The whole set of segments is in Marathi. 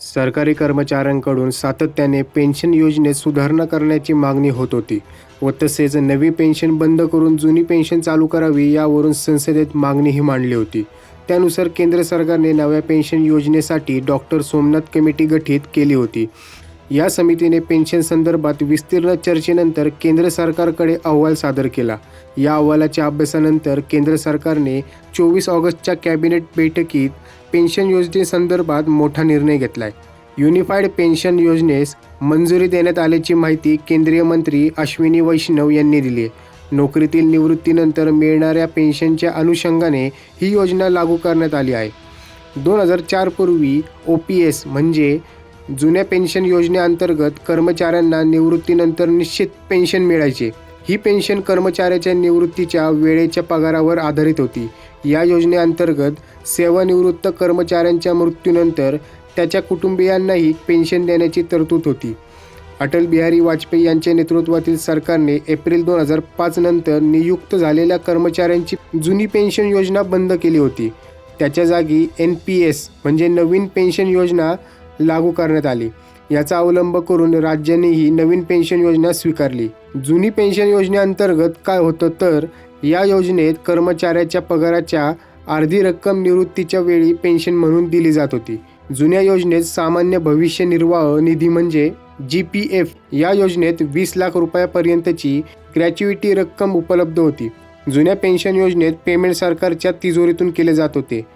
सरकारी कर्मचाऱ्यांकडून सातत्याने पेन्शन योजनेत सुधारणा करण्याची मागणी होत होती व तसेच नवी पेन्शन बंद करून जुनी पेन्शन चालू करावी यावरून संसदेत मागणीही मांडली होती. त्यानुसार केंद्र सरकारने नव्या पेन्शन योजनेसाठी डॉक्टर सोमनाथ कमिटी गठीत केली होती. या समितीने पेन्शन संदर्भात विस्तीर्ण चर्चेनंतर केंद्र सरकारकडे अहवाल सादर केला. या अहवालाच्या अभ्यासानंतर केंद्र सरकारने चोवीस ऑगस्टच्या कॅबिनेट बैठकीत पेन्शन योजनेसंदर्भात मोठा निर्णय घेतलाय. युनिफाईड पेन्शन योजनेस मंजुरी देण्यात आल्याची माहिती केंद्रीय मंत्री अश्विनी वैष्णव यांनी दिली आहे नोकरीतील निवृत्तीनंतर मिळणाऱ्या पेन्शनच्या अनुषंगाने ही योजना लागू करण्यात आली आहे. दोन हजार चारपूर्वी ओ पी एस म्हणजे जुन्या पेन्शन योजनेअंतर्गत कर्मचाऱ्यांना निवृत्तीनंतर निश्चित पेन्शन मिळायचे. ही पेन्शन कर्मचाऱ्याच्या निवृत्तीच्या वेळेच्या पगारावर आधारित होती. या योजनेअंतर्गत सेवानिवृत्त कर्मचाऱ्यांच्या मृत्यूनंतर त्याच्या कुटुंबियांनाही पेन्शन देण्याची तरतूद होती. अटल बिहारी वाजपेयी यांच्या नेतृत्वातील सरकारने एप्रिल दोन हजार पाच नंतर नियुक्त झालेल्या कर्मचाऱ्यांची जुनी पेन्शन योजना बंद केली होती. त्याच्या जागी एन पी एस म्हणजे नवीन पेन्शन योजना लागू करण्यात आली. याचा अवलंब करून राज्यांनी ही नवीन पेन्शन योजना स्वीकारली. जुनी पेन्शन योजनेअंतर्गत काय होतं तर या योजनेत कर्मचाऱ्याच्या पगाराच्या अर्धी रक्कम निवृत्तीच्या वेळी पेन्शन म्हणून दिली जात होती. जुन्या योजनेत सामान्य भविष्य निर्वाह निधी म्हणजे जी पी एफ या योजनेत वीस लाख रुपयापर्यंतची ग्रॅच्युइटी रक्कम उपलब्ध होती. जुन्या पेन्शन योजनेत पेमेंट सरकारच्या तिजोरीतून केले जात होते.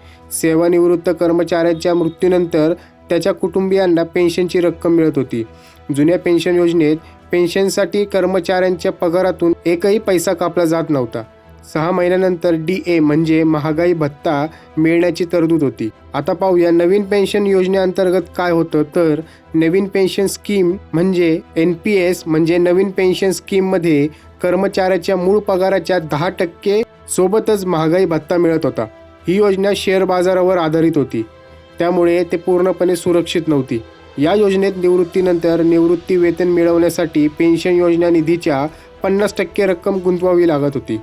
सेवानिवृत्त कर्मचाऱ्याच्या मृत्यूनंतर त्याच्या कुटुंबियांना पेन्शनची रक्कम मिळत होती. जुन्या पेन्शन योजनेत पेन्शनसाठी कर्मचाऱ्यांच्या पगारातून एकही पैसा कापला जात नव्हता. सहा महिन्यानंतर डी ए म्हणजे महागाई भत्ता मिळण्याची तरतूद होती. आता पाहूया नवीन पेन्शन योजनेअंतर्गत काय होतं तर नवीन पेन्शन स्कीम म्हणजे एन पी एस म्हणजे नवीन पेन्शन स्कीममध्ये कर्मचाऱ्याच्या मूळ पगाराच्या दहा टक्के सोबतच महागाई भत्ता मिळत होता. ही योजना शेअर बाजारावर आधारित होती. त्यामुळे ते पूर्णपणे सुरक्षित नव्हती. या योजनेत निवृत्तीनंतर निवृत्ती वेतन मिळवण्यासाठी पेन्शन योजना निधीच्या पन्नास टक्के रक्कम गुंतवावी लागत होती.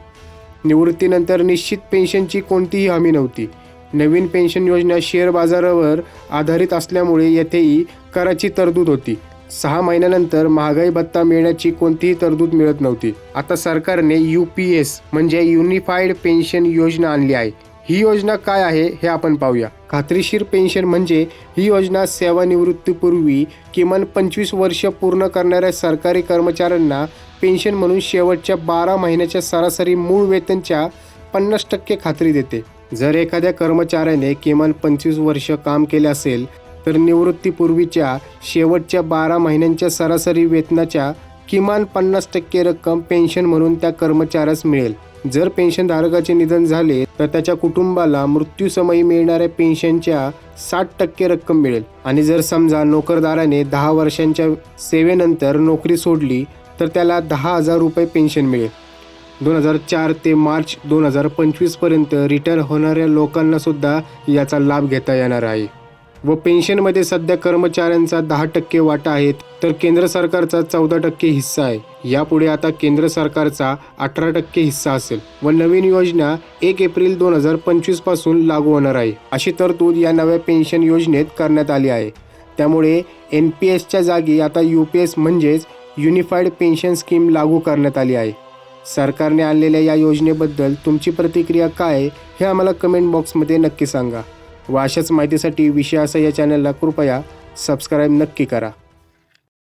निवृत्तीनंतर निश्चित पेन्शनची कोणतीही हमी नव्हती. नवीन पेन्शन योजना शेअर बाजारावर आधारित असल्यामुळे येथेही कराची तरतूद होती. सहा महिन्यानंतर महागाई भत्ता मिळण्याची कोणतीही तरतूद मिळत नव्हती. आता सरकारने यू पी एस म्हणजे युनिफाईड पेन्शन योजना आणली आहे. ही योजना काय आहे हे आपण पाहूया. खात्रीशीर पेन्शन म्हणजे ही योजना सेवानिवृत्तीपूर्वी किमान पंचवीस वर्ष पूर्ण करणाऱ्या सरकारी कर्मचाऱ्यांना पेन्शन म्हणून शेवटच्या बारा महिन्याच्या सरासरी मूळ वेतनच्या पन्नास टक्के खात्री देते. जर एखाद्या कर्मचाऱ्याने किमान पंचवीस वर्ष काम केले असेल तर निवृत्तीपूर्वीच्या शेवटच्या बारा महिन्यांच्या सरासरी वेतनाच्या किमान पन्नास टक्के रक्कम पेन्शन म्हणून त्या कर्मचाऱ्यास मिळेल. जर पेन्शनधारकाचे निधन झाले तर त्याच्या कुटुंबाला मृत्यूसमयी मिळणाऱ्या पेन्शनच्या साठ टक्के रक्कम मिळेल. आणि जर समजा नोकरदाराने दहा वर्षांच्या सेवेनंतर नोकरी सोडली तर त्याला दहा हजार रुपये पेन्शन मिळेल. दोन हजार चार ते मार्च दोन हजार पंचवीसपर्यंत रिटायर होणाऱ्या लोकांना सुद्धा याचा लाभ घेता येणार आहे. व पेन्शनमध्ये सध्या कर्मचाऱ्यांचा दहा टक्के वाटा आहे तर केंद्र सरकारचा चौदा टक्के हिस्सा आहे. यापुढे आता केंद्र सरकारचा अठरा टक्के हिस्सा असेल व नवीन योजना एक एप्रिल दोन हजार पंचवीसपासून लागू होणार आहे. अशी तरतूद या नव्या पेन्शन योजनेत करण्यात आली आहे. त्यामुळे एन पी एसच्या जागी आता यू पी एस म्हणजेच युनिफाईड पेन्शन स्कीम लागू करण्यात आली आहे. सरकारने आणलेल्या या योजनेबद्दल तुमची प्रतिक्रिया काय आहे हे आम्हाला कमेंट बॉक्समध्ये नक्की सांगा. व अशाच माहितीसाठी विषय असा या चॅनलला कृपया सबस्क्राईब नक्की करा.